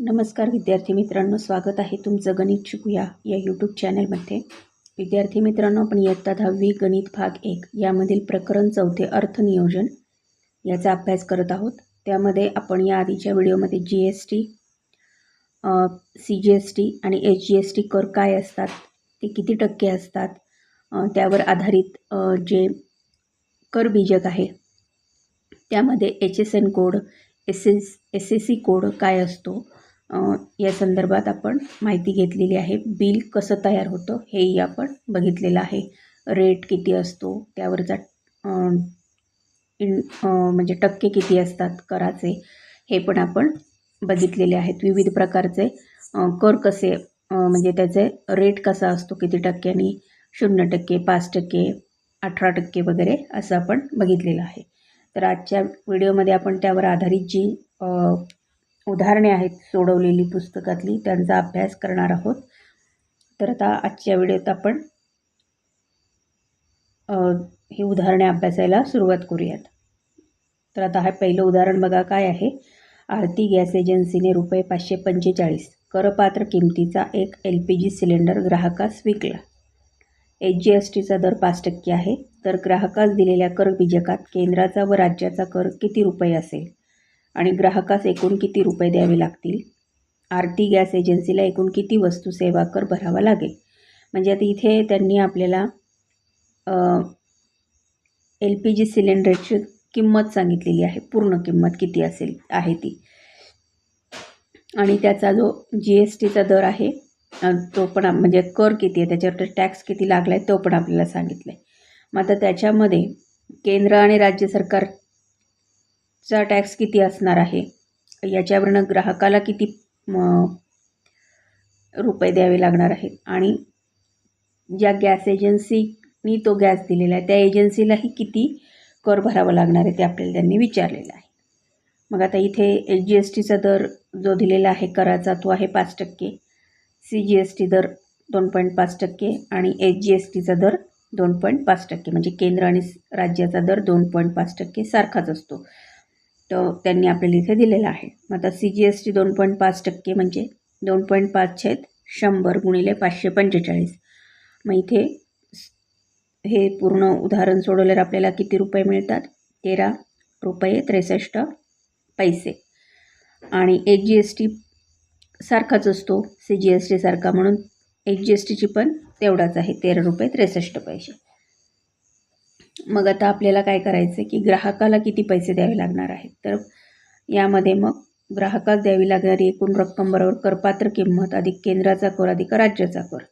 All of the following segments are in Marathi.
नमस्कार विद्यार्थी मित्रांनो स्वागत आहे तुमचं गणित शिकूया या यूट्यूब चॅनलमध्ये विद्यार्थी मित्रांनो आपण इयत्ता दहावी गणित भाग एक यामधील प्रकरण चौथे अर्थनियोजन याचा अभ्यास करत आहोत. त्यामध्ये आपण या आधीच्या व्हिडिओमध्ये G S T C G S T आणि एच जी एस टी कर काय असतात ते किती टक्के असतात त्यावर आधारित जे कर बीजक आहे त्यामध्ये H S N code S S S S C code काय असतो या संदर्भात आपण माहिती घेतलेली आहे. बिल कसं तयार होतं हेही आपण बघितलेलं आहे. रेट किती असतो त्यावरचा इन म्हणजे टक्के किती असतात कराचे हे पण आपण बघितलेले आहेत. विविध प्रकारचे कर कसे म्हणजे त्याचे रेट कसा असतो किती टक्क्यांनी शून्य टक्के पाच टक्के अठरा टक्के वगैरे असं आपण बघितलेलं आहे. तर आजच्या व्हिडिओमध्ये आपण त्यावर आधारित जी उदाहरणे आहेत सोडवलेली पुस्तकातली त्यांचा अभ्यास करणार आहोत. तर आता आजच्या व्हिडिओत आपण ही उदाहरणे अभ्यासायला सुरुवात करूयात. तर आता हे पहिलं उदाहरण बघा काय आहे. आरती गॅस एजन्सीने रुपये पाचशे पंचेचाळीस करपात्र किमतीचा एक एल पी जी सिलेंडर ग्राहकास विकला. एच जी एस टीचा दर पाच टक्के आहे तर ग्राहकास दिलेल्या कर बीजकात केंद्राचा व राज्याचा कर किती रुपये असेल? आणि ग्राहकास एकूण किती रुपये द्यावे लागतील? आर टी गॅस एजन्सीला एकूण किती वस्तू सेवा कर भरावा लागेल? म्हणजे आता इथे त्यांनी आपल्याला एल पी जी सिलेंडरची किंमत सांगितलेली आहे. पूर्ण किंमत किती असेल आहे ती. आणि त्याचा जो जी एस टीचा दर आहे तो पण म्हणजे कर किती आहे त्याच्यावर टॅक्स किती लागला आहे तो पण आपल्याला सांगितलं आहे मग आता त्याच्यामध्ये केंद्र आणि राज्य सरकार चा टॅक्स किती असणार आहे? याच्यावरनं ग्राहकाला किती रुपये द्यावे लागणार आहेत? आणि ज्या गॅस एजन्सीनी तो गॅस दिलेला आहे त्या एजन्सीलाही किती कर भरावा लागणार आहे ते आपल्याला त्यांनी विचारलेलं आहे. मग आता इथे एच जी एस टीचा दर जो दिलेला आहे कराचा तो आहे पाच टक्के. सी जी एस टी दर दोन पॉईंट पाच टक्के आणि एच जी एस टीचा दर दोन पॉईंट पाच टक्के. म्हणजे केंद्र आणि राज्याचा दर दोन पॉईंट पाच टक्के सारखाच असतो. तो त्यांनी आपल्याला इथे दिलेला आहे. मग आता सी जी एस टी दोन पॉईंट पाच टक्के म्हणजे दोन पॉईंट पाच छेद शंभर गुणिले पाचशे पंचेचाळीस. मग इथे हे पूर्ण उदाहरण सोडवल्यावर आपल्याला किती रुपये मिळतात? तेरा रुपये त्रेसष्ट पैसे. आणि एच जी एस टी सारखाच असतो सी जी एस टीसारखा म्हणून एच जी एस टीची पण तेवढाच आहे तेरा रुपये त्रेसष्ट पैसे. मग आता आपल्याला काय करायचं आहे की ग्राहकाला किती पैसे द्यावे लागणार आहेत? तर यामध्ये मग ग्राहकास द्यावी लागणारी एकूण रक्कम बरोबर करपात्र किंमत अधिक केंद्राचा कर अधिक राज्याचा कर.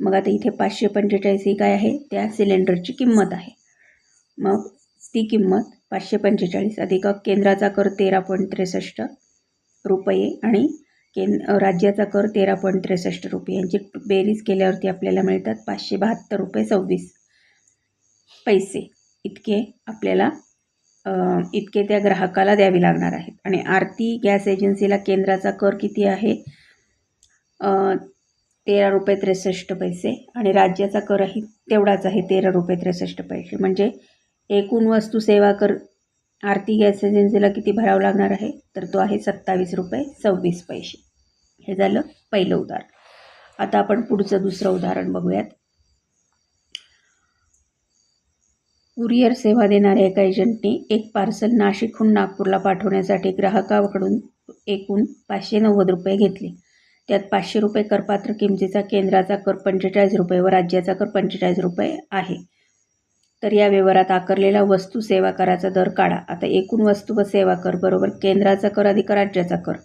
मग आता इथे पाचशे पंचेचाळीस ही काय आहे? त्या सिलेंडरची किंमत आहे. मग ती किंमत पाचशे पंचेचाळीस अधिक केंद्राचा कर तेरा पॉईंट त्रेसष्ट रुपये आणि केंद राज्याचा कर तेरा पॉईंट त्रेसष्ट रुपये. यांची बेरीज केल्यावरती आपल्याला मिळतात पाचशे बहात्तर रुपये सव्वीस. पैसे इतके आपल्याला इतके त्या ग्राहकाला द्यावे लागणार आहेत. आणि आरती गॅस एजन्सीला केंद्राचा कर किती आहे? तेरा रुपये त्रेसष्ट पैसे आणि राज्याचा करही तेवढाच आहे तेरा रुपये त्रेसष्ट पैसे. म्हणजे एकूण वस्तू सेवा कर आरती गॅस एजन्सीला किती भरावं लागणार आहे? तर तो आहे सत्तावीस रुपये सव्वीस पैसे. हे झालं पहिलं उदाहरण. आता आपण पुढचं दुसरं उदाहरण बघूयात. कुरिअर सेवा देणाऱ्या एका एजंटने एक पार्सल नाशिकहून नागपूरला पाठवण्यासाठी ग्राहकाकडून एकूण पाचशे नव्वद रुपये घेतले. त्यात पाचशे रुपये करपात्र किमतीचा केंद्राचा कर पंचेचाळीस रुपये व राज्याचा कर पंचेचाळीस रुपये आहे. तर या व्यवहारात आकारलेला वस्तू सेवा कराचा दर काढा. आता एकूण वस्तू व सेवा कर बरोबर केंद्राचा कर अधिक राज्याचा कर.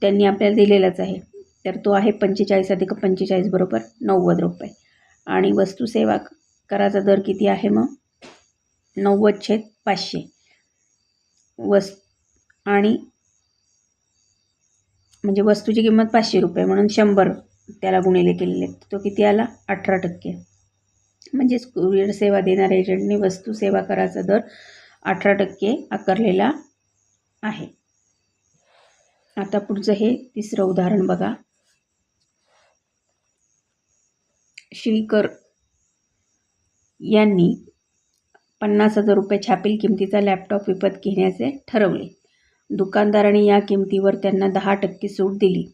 त्यांनी आपल्याला दिलेलाच आहे. तर तो आहे पंचेचाळीस अधिक पंचेचाळीस बरोबर नव्वद रुपये. आणि वस्तू सेवा कराचा दर किती आहे मग? नव्वद छेद पाचशे. वस् आणि म्हणजे वस्तूची किंमत पाचशे रुपये म्हणून शंभर त्याला गुणिले केलेले आहेत. तो किती आला? अठरा टक्के. म्हणजेच कुरिअर सेवा देणाऱ्या एजंटने वस्तू सेवा कराचा दर अठरा टक्के आकारलेला आहे. आता पुढचं हे तिसरं उदाहरण बघा. श्रीकर यांनी पन्नास हजार रुपये छापील किमतीचा लॅपटॉप विकत घेण्याचे ठरवले. दुकानदाराने या किमतीवर त्यांना दहा टक्के सूट दिली.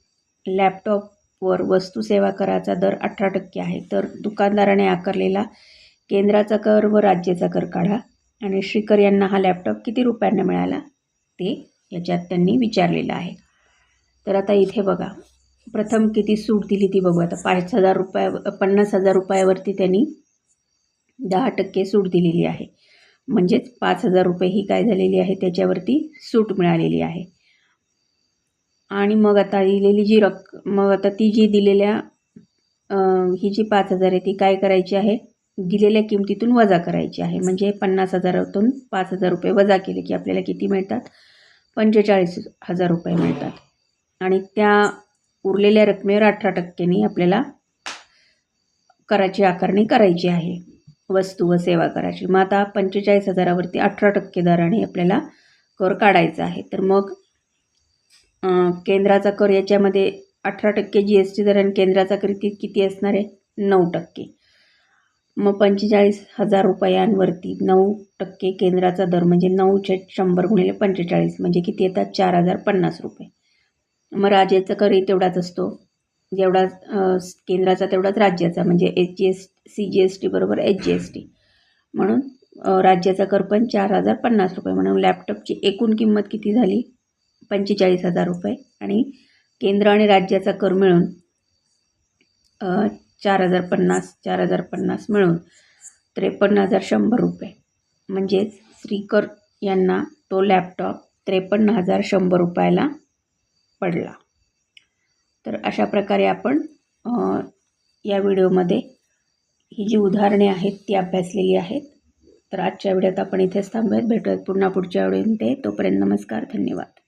लॅपटॉपवर वस्तू सेवा कराचा दर अठरा टक्के आहे. तर दुकानदाराने आकारलेला केंद्राचा कर व राज्याचा कर काढा आणि श्रीकर यांना हा लॅपटॉप किती रुपयांना मिळाला? ते याच्यात त्यांनी विचारलेलं आहे. तर आता इथे बघा. प्रथम किती सूट दिली ती बघू. आता पाच हजार रुपया पन्नास हजार रुपयावरती त्यांनी दहा टक्के सूट दिलेली आहे. म्हणजेच पाच हजार रुपये ही काय झालेली आहे त्याच्यावरती सूट मिळालेली आहे. आणि मग आता दिलेली जी रक्क मग आता ती जी दिलेल्या ही जी पाच हजार आहे ती काय करायची आहे? दिलेल्या किमतीतून वजा करायची आहे. म्हणजे पन्नास हजारातून पाच हजार रुपये वजा केले की आपल्याला किती मिळतात? पंचेचाळीस हजार रुपये मिळतात. आणि त्या उरलेल्या रकमेवर अठरा टक्क्यांनी आपल्याला कराची आकारणी करायची आहे. वस्तू व सेवा कराची मग आता पंचेचाळीस हजारावरती अठरा टक्के दराने आपल्याला कर काढायचा आहे. तर मग केंद्राचा कर याच्यामध्ये अठरा टक्के जी एस टी दर आणि केंद्राचा कर किती किती असणार आहे? नऊ टक्के. मग पंचेचाळीस हजार रुपयांवरती नऊ टक्के केंद्राचा दर म्हणजे नऊचे शंभर गुणिले पंचेचाळीस म्हणजे किती येतात? चार हजार पन्नास रुपये. मग राजेचा करही तेवढाच असतो. जेवढा केंद्राचा तेवढाच राज्याचा म्हणजे H G S C G S T बरोबर एच जी एस टी. म्हणून राज्याचा कर पण चार हजार पन्नास रुपये. म्हणून लॅपटॉपची एकूण किंमत किती झाली? पंचेचाळीस हजार रुपये. आणि केंद्र आणि राज्याचा कर मिळून चार हजार पन्नास चार हजार पन्नास मिळून त्रेपन्न हजार शंभर रुपये. म्हणजेच श्रीकर यांना तो लॅपटॉप त्रेपन्न हजार शंभर रुपयाला पडला. तर अशा प्रकारे आपण या व्हिडिओमध्ये ही जी उदाहरणे आहेत ती अभ्यासलेली आहेत. तर आजच्या व्हिडिओत आपण इथेच थांबूयात. भेटूयात पुन्हा पुढच्या व्हिडिओमध्ये तोपर्यंत नमस्कार धन्यवाद.